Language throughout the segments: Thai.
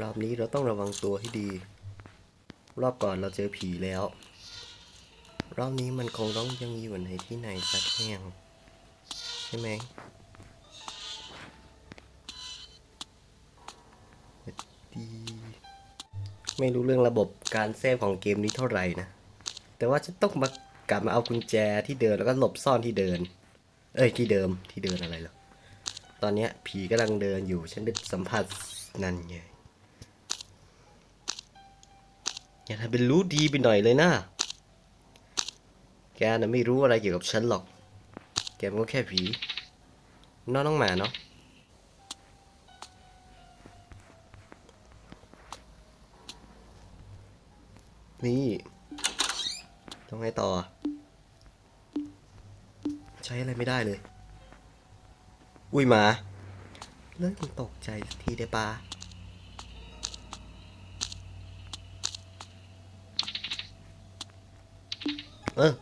รอบนี้เราต้องระวังตัวให้ดี รอบก่อนเราเจอผีแล้ว รอบนี้มันคงต้องยังอยู่ในที่ไหนสักแห่งใช่ไหมดีไม่รู้เรื่องระบบการเซฟของเกมนี้เท่าไหร่นะ แต่ว่าจะต้องมากลับมาเอากุญแจที่เดินแล้วก็หลบซ่อนที่เดิน เอ้ยที่เดิมที่เดินอะไรหรอ ตอนนี้ผีกำลังเดินอยู่ฉันได้สัมผัสนั่นไง อย่าทำเป็นรู้ดีไปหน่อยเลยนะ แกน่ะไม่รู้อะไรเกี่ยวกับฉันหรอก แกมันก็แค่ผีน้องน้องหมาเนาะนี่ต้องไงต่อ ใช้อะไรไม่ได้เลย อุ้ยหมา เลิกมึงตกใจทีได้ปะ เออ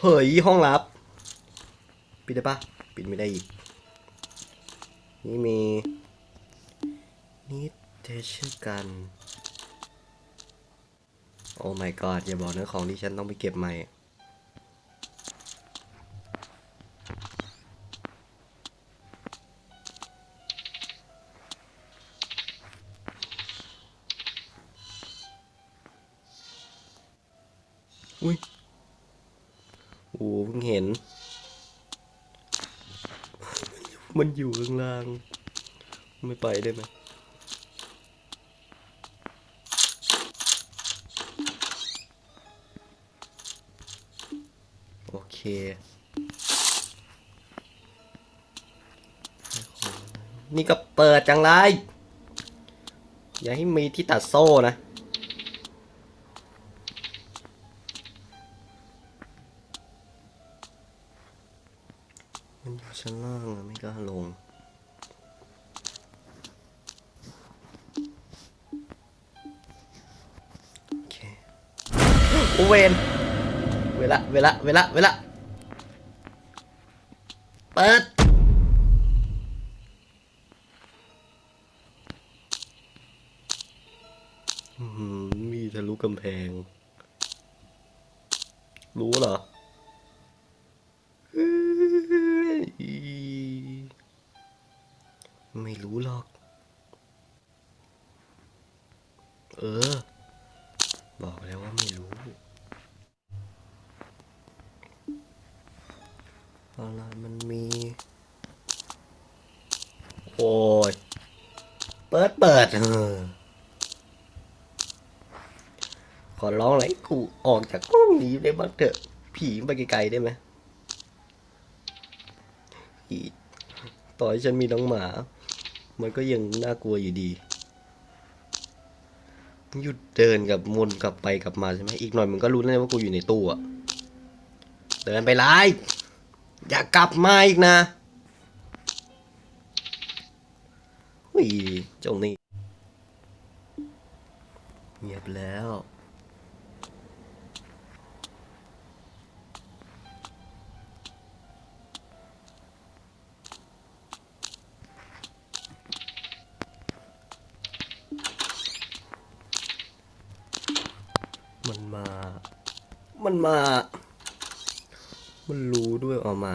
เฮ้ยห้องลับ ปิดได้ปะปิดไม่ได้อีก นี่มี นี่เทชื่อกัน โอ้ my god อย่าบอกนะของที่ฉันต้องไปเก็บใหม่ อุ้ยโอ้เพิ่งเห็น มันอยู่ข้างล่าง ไม่ไปได้ไหมโอเคนี่ก็เปิดจังไร อย่าให้มีที่ตัดโซ่นะ มันอยู่ ชั้นล่างอะไม่กล้าลง โอเคโอเวนเวลาเวลาเวลาเวลาเปิด ปิดเปิดเออขอร้องเลยกูออกจากห้องนี้ได้บ้างเถอะ ผีไปไกลๆได้ไหมต่อให้ฉันมีน้องหมา มันก็ยังน่ากลัวอยู่ดี หยุดเดินกับวนกลับไปกลับมาใช่ไหมอีกหน่อยมันก็รู้แน่ว่ากูอยู่ในตู้อะเดินไปไล่อย่ากลับมาอีกนะ หุยเจงนี่เงียบแล้ว มันมา มันมา มันรู้ด้วยออกมา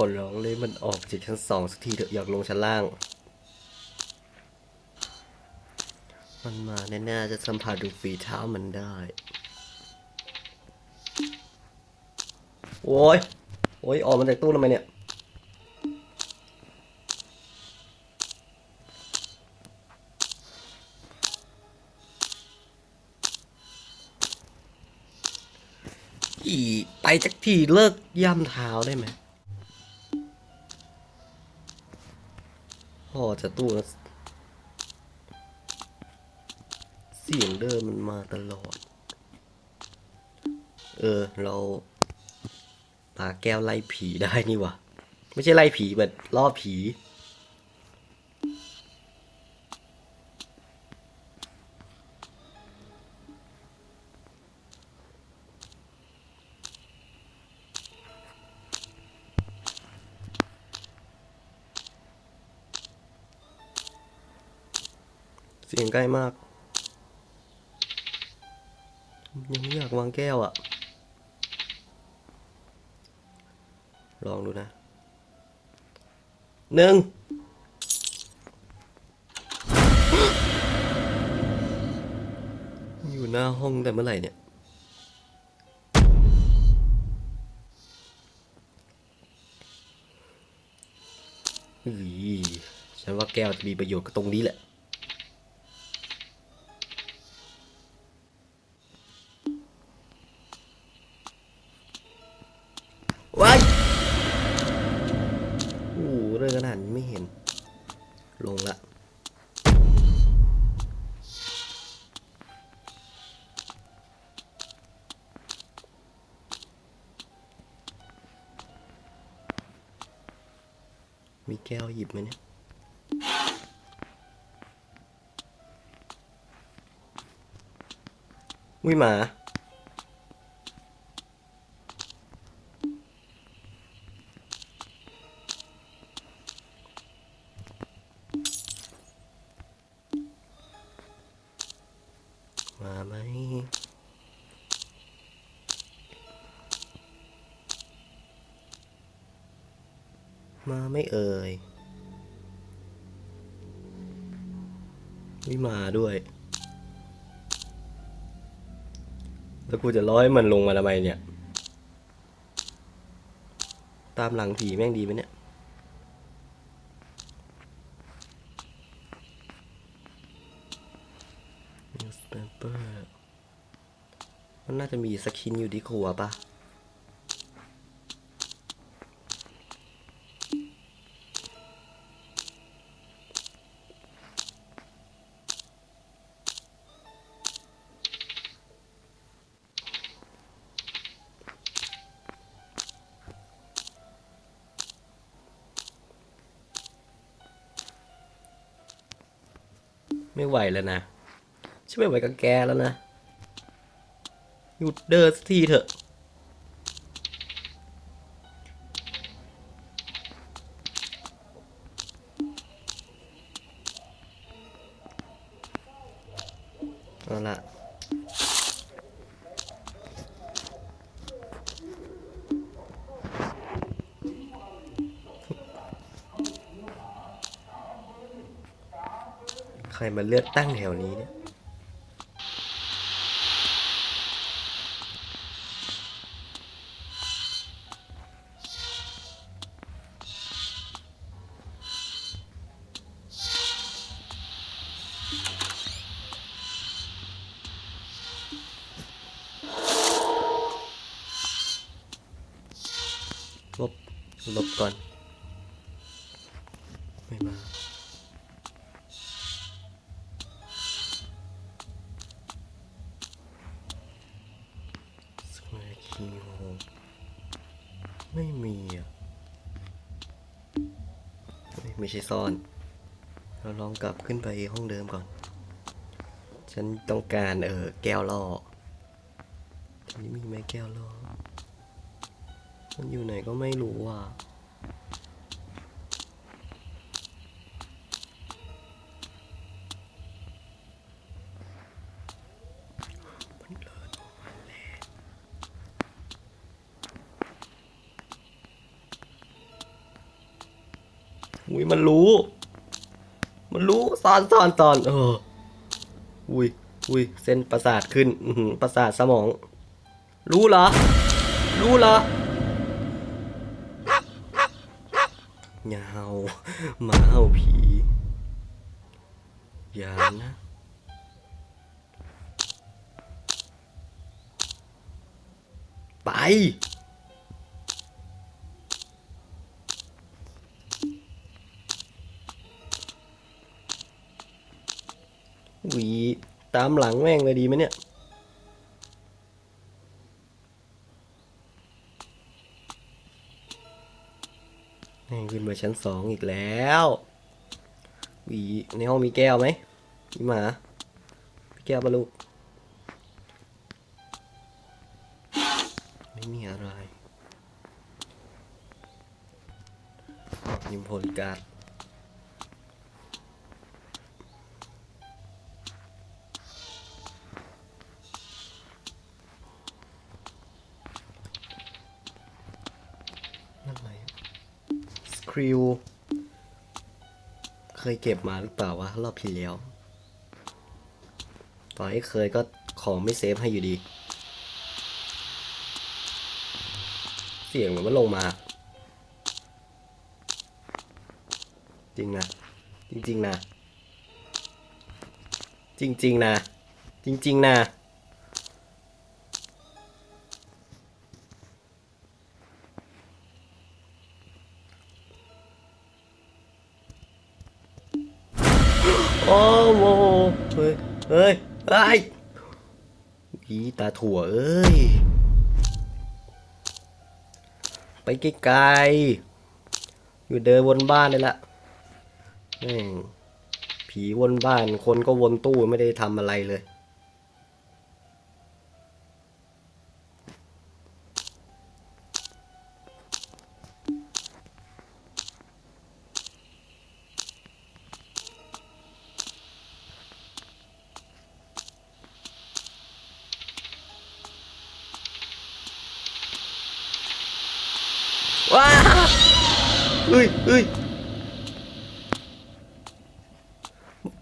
อร้องเลยมันออกจากชั้นสองสักทีเถอะอยากลงชั้นล่าง มันมาแน่ๆจะสัมผัสดูฝีเท้ามันได้ โอ้ย โอ้ย ออกมาจากตู้ทำไมเนี่ย อีไปจักทีเลิกย่ำเท้าได้ไหม พ่อจะตู้นะเสียงเดิมมันมาตลอด เออ เราปาแก้วไล่ผีได้นี่วะ ไม่ใช่ไล่ผีแบบล่อผี เสียงใกล้มาก ยังไม่อยากวางแก้วอะ่ะ ลองดูนะหนึ่งอยู่หน้าห้องแต่เมื่อไหร่เนี่ยอฉันว่าแก้วจะมีประโยชน์กับตรงนี้แหละ มีแก้วหยิบไหมเนี่ยวิหมามา มา ไม่เอ่ยไม่มาด้วย แล้วกูจะร้อยมันลงมาทำไมเนี่ย ตามหลังผีแม่งดีไหมเนี่ยมันน่าจะมีสกินอยู่ที่ครัวปะ ไม่ไหวแล้วนะช่วยไหวกับแกแล้วนะ หยุดเดินสักทีเถอะ เอาละ รมาเลือกตั้งแถวนี้เนี่ยลบลบก่อน ไม่ใช่ซ่อน เราลองกลับขึ้นไปห้องเดิมก่อน ฉันต้องการเออแก้วล่อทีนี้มีไหมแก้วล่อมันอยู่ไหนก็ไม่รู้อะ มันเลิศมันแหละอุ้ยมันรู้ มันรู้ตอนตอนตอนเอออุ้ยอุ้ยเส้นประสาทขึ้นอืประสาทสมอง รู้เหรอ รู้เหรอเห่าหมาเห่าผีอย่านะไปามหลังแม่งเลยดีไหมเนี่ยแม่งขึ้นมาชั้นสองอีกแล้ววีในห้องมีแก้วไหมมีหมามีแก้วปะลูก ไม่มีอะไรยิมพลการ์ด คริว เคยเก็บมาหรือเปล่าวะ รอบที่แล้วต่อให้เคยก็ของไม่เซฟให้อยู่ดี เสียงเหมือนมันลงมา จริงนะ จริง ๆนะ จริง ๆนะ จริง ๆนะ ถั่วเอ้ย ไปไกลๆอยู่เดินวนบ้านเลยละแม่งผีวนบ้านคนก็วนตู้ไม่ได้ทำอะไรเลย ว้าเฮ้ยเฮ้ย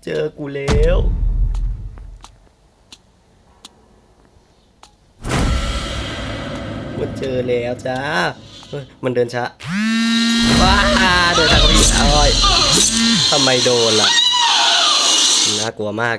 เจอกูแล้วมันเจอแล้วจ้าเฮ้ยมันเดินช้าว้าเดินทางก็ไม่หยุดอ้อยทำไมโดนล่ะ น่ากลัวมาก